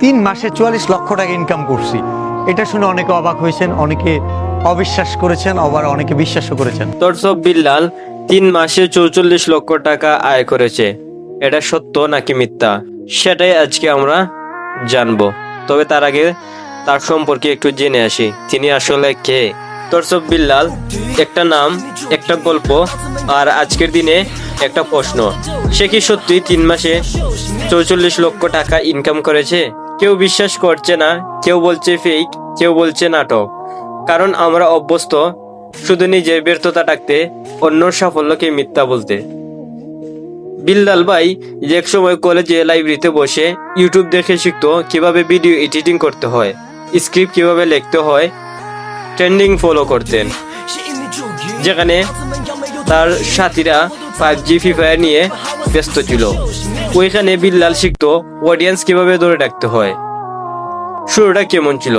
তিন মাসে চুয়াল্লিশ লক্ষ টাকা ইনকাম করছি। এটা শুনে অনেকে অবাক হয়েছেন, অনেকে অবিশ্বাস করেছেন, আবার অনেকে বিশ্বাসও করেছেন। তরসব বিল্লাল তিন মাসে চৌচল্লিশ লক্ষ টাকা আয় করেছে। এটা সত্য নাকি মিথ্যা? সেটাই আজকে আমরা জানব। তবে তার আগে তার সম্পর্কে একটু জেনে আসি, তিনি আসলে কে? তরসব বিল্লাল, একটা নাম, একটা গল্প আর আজকের দিনে একটা প্রশ্ন। সে কি সত্যি তিন মাসে চৌচল্লিশ লক্ষ টাকা ইনকাম করেছে? কেউ বিশ্বাস করছে না, কেউ বলছে ফেক কেউ বলছে নাটক। কারণ আমরা অভ্যস্ত, শুধু নিজের ব্যর্থতা ডাকতে অন্যর সাফল্যকে মিথ্যা বলতে। বিল্লাল ভাই, যে এক সময় কলেজে লাইব্রেরিতে বসে ইউটিউব দেখে শিখতো কীভাবে ভিডিও এডিটিং করতে হয় স্ক্রিপ্ট কীভাবে লিখতে হয় ট্রেন্ডিং ফলো করতেন। যেখানে তার সাথীরা ফাইভ জি ফ্রি ফায়ার নিয়ে ব্যস্ত ছিল। ওইখানে বিল্লাল শিখতো অডিয়েন্স কীভাবে ধরে রাখতে হয়। শুরুটা কেমন ছিল?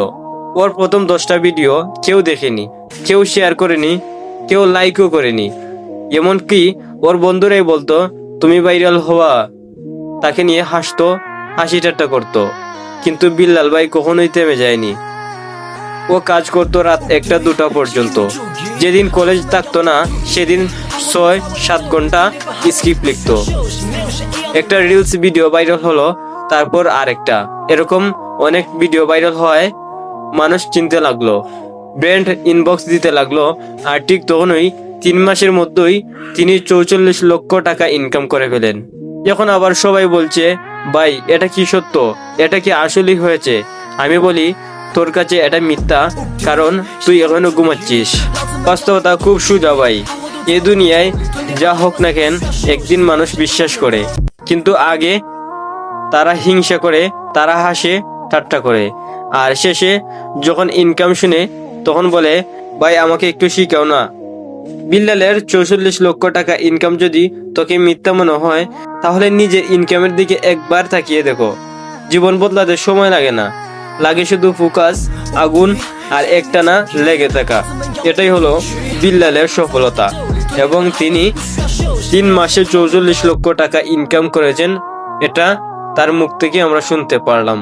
ওর প্রথম দশটা ভিডিও কেউ দেখেনি, কেউ শেয়ার করেনি, কেউ লাইকও করেনি। এমনকি ওর বন্ধুরাই বলতো, তুমি ভাইরাল হওয়া। তাকে নিয়ে হাসতো, হাসি ঠাট্টা করতো। কিন্তু বিল্লাল ভাই কখনোই থেমে যায়নি। ও কাজ করতো রাত একটা দুটা পর্যন্ত। যেদিন কলেজ থাকতো না, সেদিন ছয় সাত ঘণ্টা স্ক্রিপ্ট লিখতো। একটা রিলস ভিডিও ভাইরাল হলো, তারপর আরেকটা। এরকম অনেক ভিডিও ভাইরাল হয়, মানুষ চিনতে লাগল ব্র্যান্ড ইনবক্স দিতে লাগল, আর ঠিক তখনই তিন মাসের মধ্যেই তিনি চৌচল্লিশ লক্ষ টাকা ইনকাম করে ফেলেন। এখন আবার সবাই বলছে, ভাই, এটা কি সত্য? এটা কি আসলেই হয়েছে? আমি বলি, তোর কাছে এটা মিথ্যা, কারণ তুই এখনও ঘুমাচ্ছিস। বাস্তবতা খুব সোজা, ভাই। এ দুনিয়ায় যা হোক না কেন একদিন মানুষ বিশ্বাস করে। কিন্তু আগে তারা হিংসা করে, তারা হাসে, ঠাট্টা করে। আর শেষে যখন ইনকাম শুনে, তখন বলে, ভাই, আমাকে একটু শিখাও না। বিল্লালের চৌচল্লিশ লক্ষ টাকা ইনকাম যদি তোকে মিথ্যা মনে হয়, তাহলে নিজের ইনকামের দিকে একবার তাকিয়ে দেখো। জীবন বদলাতে সময় লাগে না। লাগে শুধু ফোকাস আগুন আর একটানা লেগে থাকা। এটাই হলো বিল্লালের সফলতা। এবং তিনি তিন মাসে চৌচল্লিশ লক্ষ টাকা ইনকাম করেছেন, এটা তার মুখ থেকে আমরা শুনতে পারলাম।